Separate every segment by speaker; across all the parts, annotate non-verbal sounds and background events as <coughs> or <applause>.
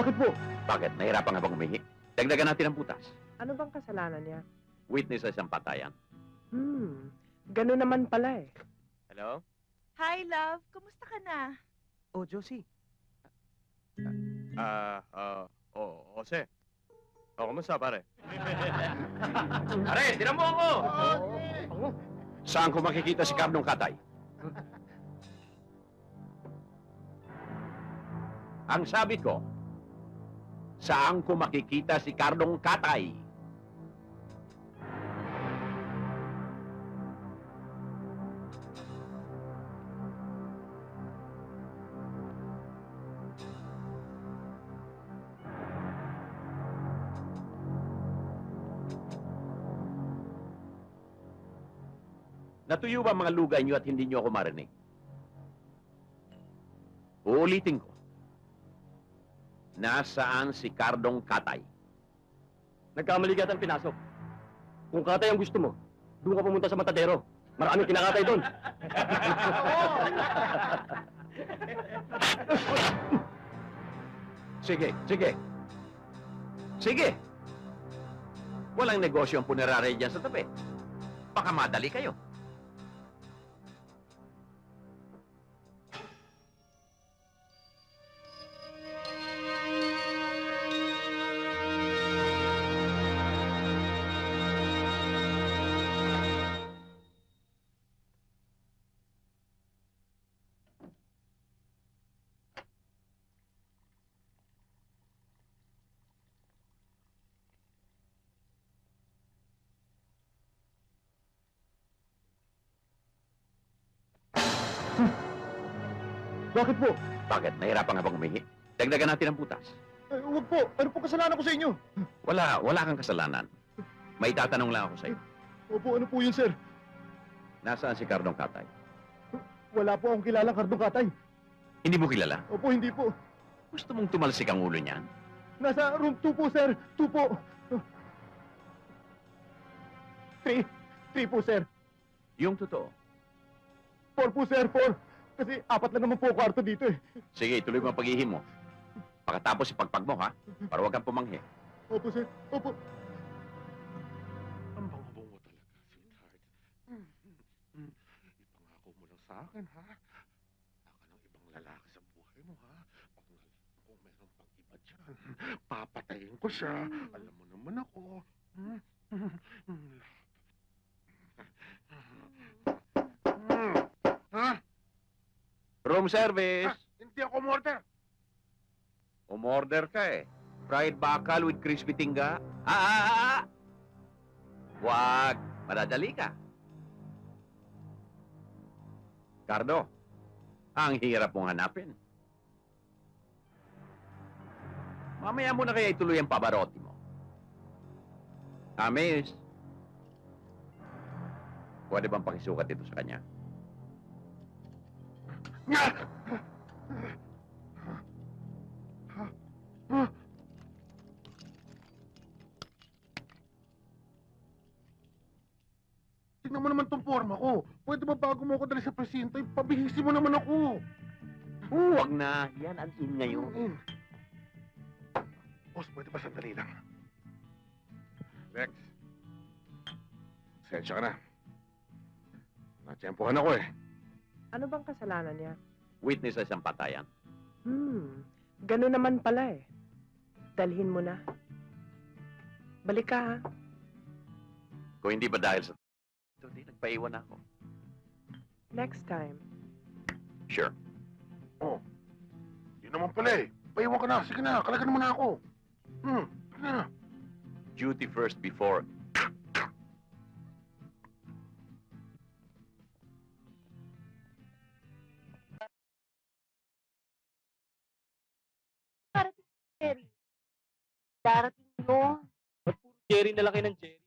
Speaker 1: Bakit po?
Speaker 2: Bakit? Nahirapan nga bang umihi? Dagdagan natin ang butas.
Speaker 3: Ano bang kasalanan niya?
Speaker 2: Witness sa isang patayan.
Speaker 3: Hmm, ganun naman pala eh.
Speaker 2: Hello?
Speaker 4: Hi, love. Kumusta ka na?
Speaker 1: Oh, Josie.
Speaker 5: Ah, ah, oh, Jose. Oh, kumusta pare? <laughs>
Speaker 2: Pare, tinan mo ako! Saan ko makikita si Carlong Katay? <laughs> Ang sabi ko, saan ko makikita si Carlong Katay? Natuyo ba mga lugay niyo at hindi niyo ako marinig? Uulitin ko. Nasaan si Cardong Katay?
Speaker 1: Nagkamali ka ang pinasok. Kung katay ang gusto mo, doon ka pumunta sa Matadero. Maraming kinakatay doon. <laughs>
Speaker 2: Sige, sige. Sige. Walang negosyo ang punerarya dyan sa tabi. Baka madali kayo.
Speaker 1: Bakit po?
Speaker 2: Bakit? Nahirapan nga bang umihi? Dagdagan natin ang butas.
Speaker 1: Eh, huwag po. Ano po kasalanan ko sa inyo?
Speaker 2: Wala, wala kang kasalanan. May tatanong lang ako sa'yo.
Speaker 1: Opo, ano po yun, sir?
Speaker 2: Nasaan si Cardong Katay?
Speaker 1: Wala po akong kilalang kardong katay.
Speaker 2: Hindi mo kilala?
Speaker 1: Opo, hindi po.
Speaker 2: Gusto mong tumalsik ang ulo niyan?
Speaker 1: Nasa room 2 po, sir. 2 po. 3. 3 po, sir.
Speaker 2: Yung totoo.
Speaker 1: 4 po, sir. 4. Kasi apat lang naman po kwarto dito eh.
Speaker 2: Sige, tuloy mo ang paghihim mo. Pagkatapos ipagpag mo, ha? Para huwag kang pumanghi.
Speaker 1: Opo, sir. Opo.
Speaker 5: Ang bango-bango talaga, sweetheart. Ipangako mo lang sa akin, ha? Wala ka ng ibang lalaki sa buhay mo, ha? Kung, kung meron pang iba dyan, papatayin ko siya. Alam mo naman ako. Hmm? Hmm.
Speaker 2: Room service!
Speaker 5: Ha? Hindi ako morder.
Speaker 2: Umorder ka eh. Fried bakal with crispy tingga. Ah, ah, ah, ah! Wag, madadali ka. Cardo, ang hirap mong hanapin. Mamaya mo na kaya ituloy ang pabarotti mo. Ah, miss. Pwede bang pakisukat ito sa kanya?
Speaker 5: Tingnan mo naman tong forma ko. Pwede ba bago mo ako dali sa presinto, pabihisi mo naman ako.
Speaker 2: Huwag na. Yan ang in ngayon.
Speaker 5: Mm. Boss, pwede ba sandali lang? Lex. Sensya ka na. Natsyempohan ako eh.
Speaker 3: Ano bang kasalanan niya?
Speaker 2: Witness sa isang patayan.
Speaker 3: Hmm, ganun naman pala eh. Dalhin mo na. Balik ka ha.
Speaker 2: Kung hindi ba dahil sa... Ito, di nagpaiwan ako.
Speaker 3: Next time.
Speaker 2: Sure.
Speaker 5: Yun naman pala eh. Paiwan ka na. Sige na, kalagan mo na ako. Hmm, sige na.
Speaker 2: Duty first before...
Speaker 4: Jerry. Darating mo.
Speaker 1: Jerry na laki ng Jerry.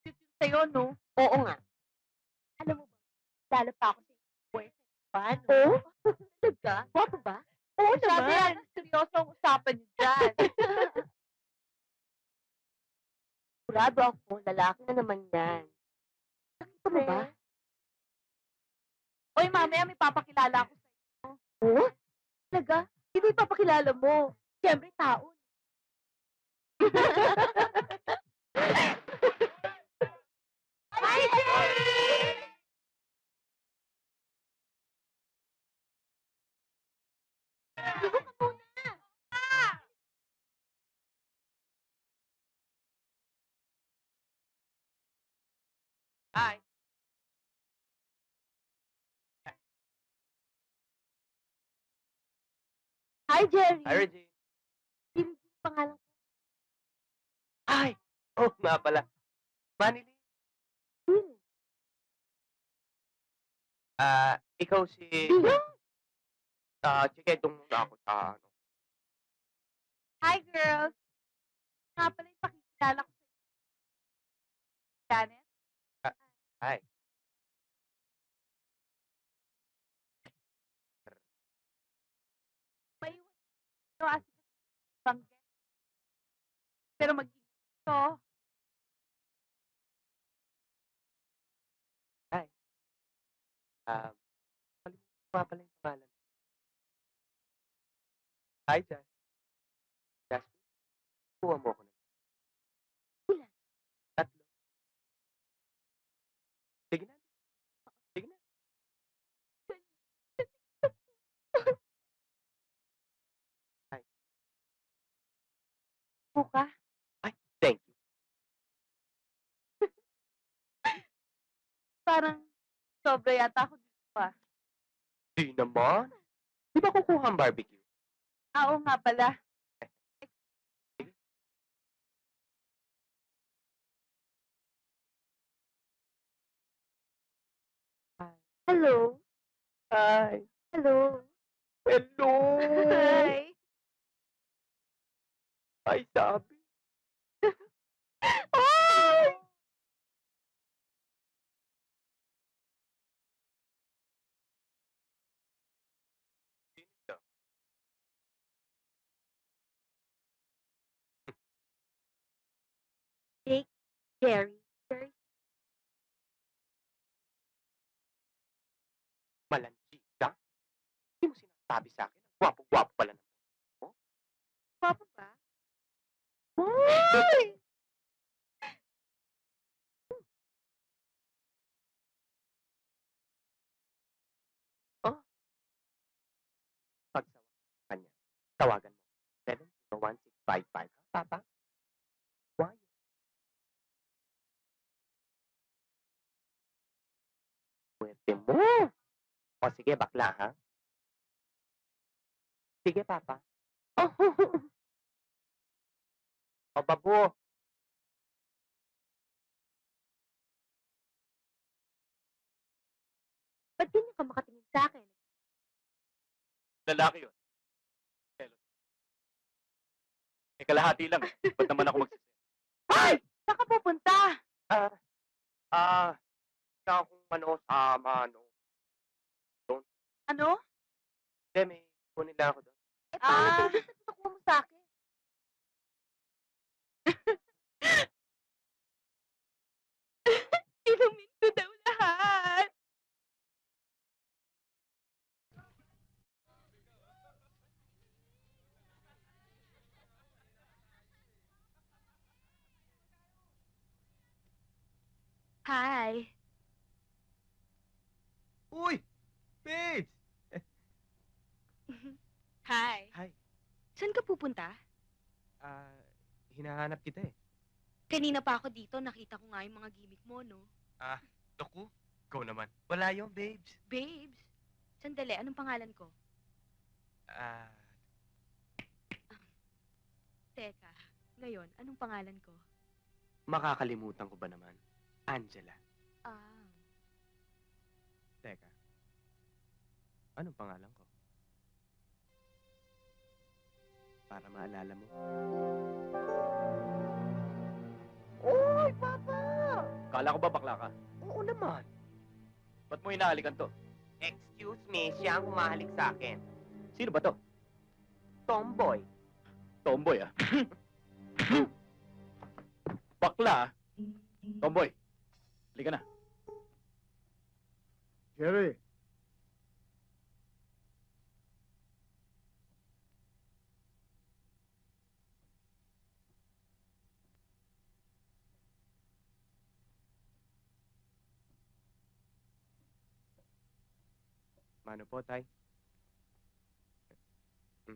Speaker 4: Cute yun sa'yo, no? Oo nga. Alam mo ba, lalo pa ako sa boyfriend ba, no? Oo? Talaga? Guwapo ba? Oo naman. Sabi yan, seryoso ang usapan niyo dyan. <laughs> Sigurado ako, lalaki na naman yan. Nakita mo ba? Oy, mamaya may papakilala ako sa'yo. Oo? Talaga? Sino ipapakilala mo? Siyempre, tao. <laughs> Hi, muna.
Speaker 6: Hi.
Speaker 4: Hi, Jerry.
Speaker 6: Hi, Reggie.
Speaker 4: Sino yung pangalan ko?
Speaker 6: Hi! Oh, nga pala. Manili.
Speaker 4: Sino?
Speaker 6: Ah, ikaw si...
Speaker 4: Sino?
Speaker 6: Ah, sige, doon muna ako sa ano.
Speaker 4: Hi, girls. Nga pala yung pakikilala ko sa Janet?
Speaker 6: Hi.
Speaker 4: Kasi banggit. Pero mag-ingat ito.
Speaker 6: Um, kalimutan nga pala yung pangalan. Hi, Jas. Jasmine, kuha mo ako
Speaker 4: Buka.
Speaker 6: Thank you.
Speaker 4: Parang sobra yata ako dito pa.
Speaker 6: Di naman. Di ba kukuha ang barbecue?
Speaker 4: Ah, Oo nga pala. Hello.
Speaker 6: Hi.
Speaker 4: Hello.
Speaker 6: Hello.
Speaker 4: Hi.
Speaker 6: Ay, sabi. <laughs>
Speaker 4: Hi. Jake, Jerry, Jerry.
Speaker 6: Malanchi ka? Hindi mo sinasabi sa akin. Gwapo-gwapo pala
Speaker 4: Hi!
Speaker 6: pagsawa sa kanya. Tawagan mo. 701-655. Ha, Papa? Why? Pwede mo. O sige, bakla, ha? Sige, Papa. o, <laughs> babo.
Speaker 4: Ba't ganyan ka makatingin sa akin?
Speaker 7: Lalaki yun. Eh, kalahati lang. Ba't naman ako magsisisi? <laughs>
Speaker 4: Ay! Saan ka pupunta?
Speaker 6: Ah, ah, na akong ano, sama, ano.
Speaker 4: Ano?
Speaker 6: Hindi, may kunin lang ako doon.
Speaker 4: Eh, paano
Speaker 8: Ah. <laughs>
Speaker 4: sa pinakuha mo sa akin? Hi.
Speaker 6: Uy! Paige! <laughs>
Speaker 9: Hi.
Speaker 6: Hi.
Speaker 9: Saan ka pupunta?
Speaker 6: Ah, hinahanap kita eh.
Speaker 9: Kanina pa ako dito, nakita ko nga yung mga gimmick mo, no?
Speaker 6: Naku, ikaw naman. Wala yung babes.
Speaker 9: Babes, sandali, anong pangalan ko?
Speaker 6: Ah,
Speaker 9: Teka, ngayon, anong pangalan ko?
Speaker 6: makakalimutan ko ba naman? Angela.
Speaker 9: Ah,
Speaker 6: Teka. Anong pangalan ko? Para maalala mo. Uy, Papa!
Speaker 7: Kala ko ba bakla ka?
Speaker 6: Oo naman.
Speaker 7: Ba't mo hinahalikan to?
Speaker 6: Excuse me, siya ang humahalik sa akin.
Speaker 7: Sino ba to?
Speaker 6: Tomboy.
Speaker 7: Tomboy, ah. <coughs> bakla, ah. Tomboy. Halika na.
Speaker 10: Jerry.
Speaker 6: Mano po, Tay? Hmm.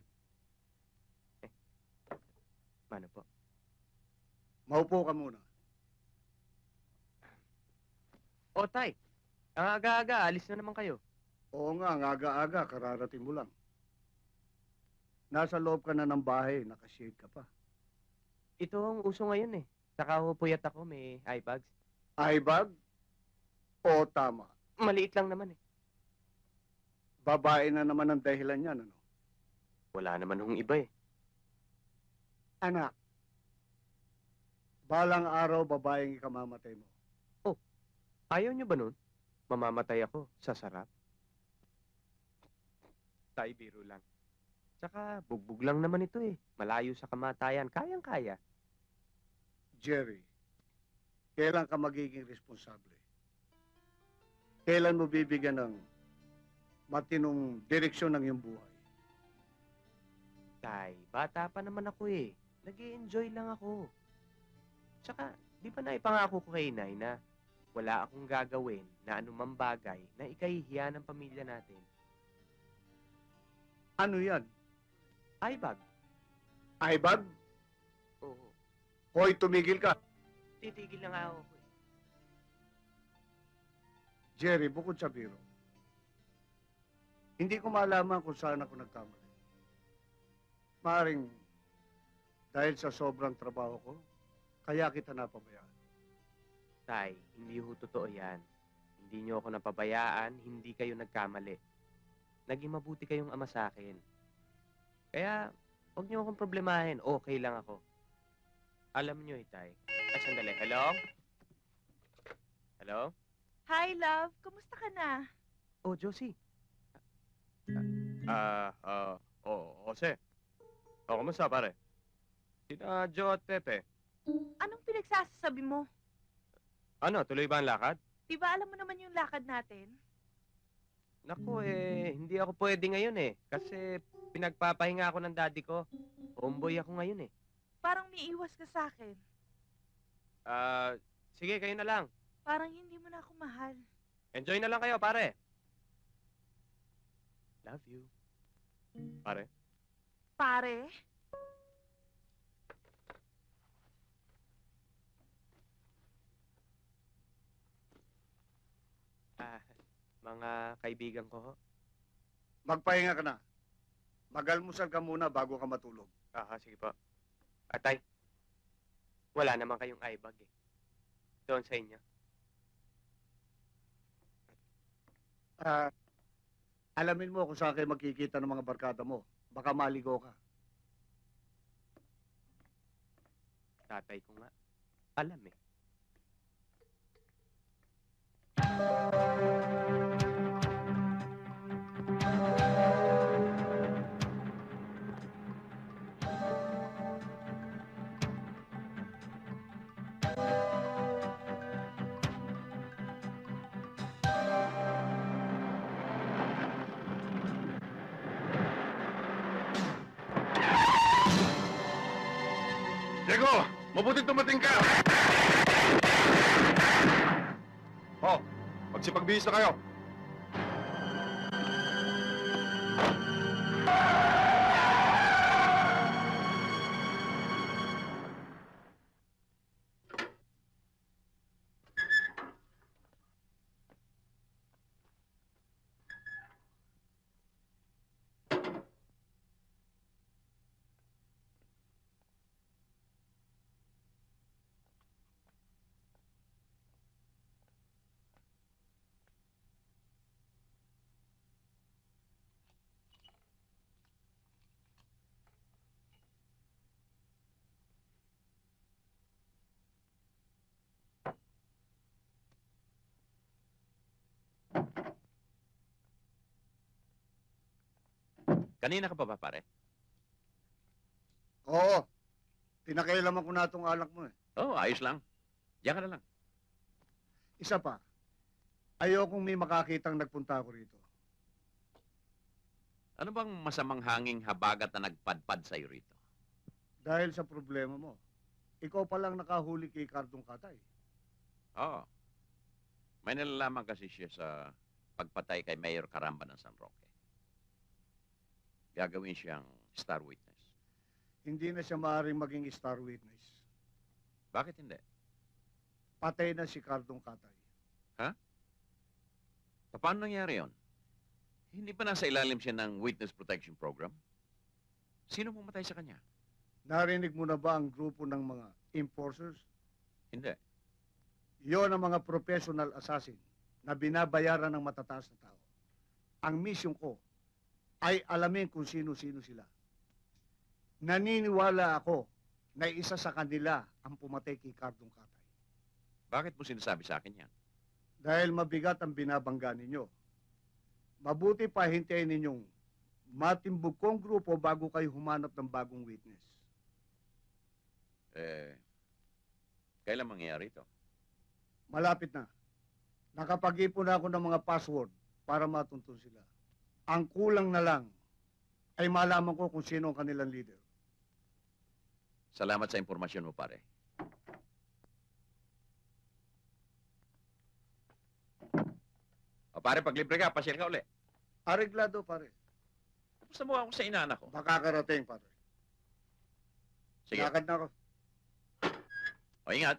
Speaker 6: Eh. Mano po?
Speaker 10: Maupo ka muna.
Speaker 6: O, tay. Ang aga-aga, alis na naman kayo.
Speaker 10: Oo nga, ang aga-aga, kararating mo lang. Nasa loob ka na ng bahay, nakashade ka pa.
Speaker 6: Ito ang uso ngayon eh. Saka ho puyat ako, may eye bags.
Speaker 10: Eye bag? Oo, tama.
Speaker 6: Maliit lang naman eh.
Speaker 10: Babae na naman ang dahilan yan, ano?
Speaker 6: Wala naman hong iba eh.
Speaker 10: Anak, balang araw babaeng ikamamatay mo.
Speaker 6: Ayaw nyo ba nun? Mamamatay ako sa sarap. Tay, biro lang. Tsaka, bugbog lang naman ito eh. Malayo sa kamatayan. Kayang-kaya.
Speaker 10: Jerry, kailan ka magiging responsable? Kailan mo bibigyan ng matinong direksyon ng iyong buhay?
Speaker 6: Tay, bata pa naman ako eh. nag enjoy lang ako. Tsaka, di ba naipangako ko kay Nay na wala akong gagawin na anumang bagay na ikahihiya ng pamilya natin.
Speaker 10: Ano yan?
Speaker 6: Ay, bag.
Speaker 10: Eye bag?
Speaker 6: Oo.
Speaker 10: Hoy, tumigil ka.
Speaker 6: Titigil na nga ako eh.
Speaker 10: Jerry, bukod sa biro, hindi ko malaman kung saan ako nagkamali. Maaring dahil sa sobrang trabaho ko, kaya kita napabayaan.
Speaker 6: Tay, hindi ho totoo yan. Hindi nyo ako napabayaan, hindi kayo nagkamali. Naging mabuti kayong ama sa akin. Kaya, huwag nyo akong problemahin. Okay lang ako. Alam nyo, Itay. Ay, sandali. Hello? Hello?
Speaker 4: Hi, love. Kumusta ka na?
Speaker 6: Oh, Josie. Ah, ah, oh, Jose. Oh, kumusta, pare? Sina Joe at Pepe.
Speaker 4: Anong pinagsasabi mo?
Speaker 6: Ano, tuloy ba ang lakad?
Speaker 4: Di ba alam mo naman yung lakad natin?
Speaker 6: Naku eh, hindi ako pwede ngayon eh. Kasi pinagpapahinga ako ng daddy ko. Homeboy ako ngayon eh.
Speaker 4: Parang may iwas ka sa akin.
Speaker 6: Ah, sige, kayo na lang.
Speaker 4: Parang hindi mo na ako mahal.
Speaker 6: Enjoy na lang kayo, pare. Love you. Pare.
Speaker 4: Pare?
Speaker 6: Mga kaibigan ko ho.
Speaker 10: Magpahinga ka na. Magalmusal ka muna bago ka matulog.
Speaker 6: Ah, sige po. Atay, wala naman kayong eye bag eh. Doon sa inyo.
Speaker 10: Ah, alamin mo kung saan kayo magkikita ng mga barkada mo. Baka maligo ka.
Speaker 6: Tatay ko nga. Alam eh.
Speaker 5: Mabuti tumating ka! Oh, magsipagbihis na kayo.
Speaker 2: Kanina ka pa ba, pare?
Speaker 10: Oo. Pinakailaman ko na itong alak mo eh.
Speaker 2: Oo, oh, ayos lang. Diyan ka na lang.
Speaker 10: Isa pa. Ayokong may makakitang nagpunta ako rito.
Speaker 2: Ano bang masamang hanging habagat na nagpadpad sa'yo rito?
Speaker 10: Dahil sa problema mo. Ikaw pa lang nakahuli kay Cardong Katay.
Speaker 2: Oo. May nalalaman kasi siya sa pagpatay kay Mayor Caramba ng San Roque. Gagawin siyang star witness.
Speaker 10: Hindi na siya maaaring maging star witness.
Speaker 2: Bakit hindi?
Speaker 10: Patay na si Cardong Katay.
Speaker 2: Paano nangyari yon? Hindi pa nasa ilalim siya ng witness protection program? Sino pumatay sa kanya?
Speaker 10: Narinig mo na ba ang grupo ng mga enforcers?
Speaker 2: Hindi.
Speaker 10: Yon ang mga professional assassin na binabayaran ng matataas na tao. Ang mission ko ay alamin kung sino-sino sila. Naniniwala ako na isa sa kanila ang pumatay kay Cardong Katay.
Speaker 2: Bakit mo sinasabi sa akin yan?
Speaker 10: Dahil mabigat ang binabangga ninyo. Mabuti pa hintayin ninyong matimbog kong grupo bago kayo humanap ng bagong witness.
Speaker 2: Eh, kailan mangyayari ito?
Speaker 10: Malapit na. Nakapag-ipon na ako ng mga password para matuntun sila. Ang kulang na lang ay malaman ko kung sino ang kanilang leader.
Speaker 2: Salamat sa impormasyon mo, pare. O pare, pag libre ka, pasyal ka uli.
Speaker 10: Areglado, pare.
Speaker 2: Tapos mo ako sa inaanak ko.
Speaker 10: Makakarating, pare.
Speaker 2: Sige.
Speaker 10: Lakad na ako.
Speaker 2: O, ingat.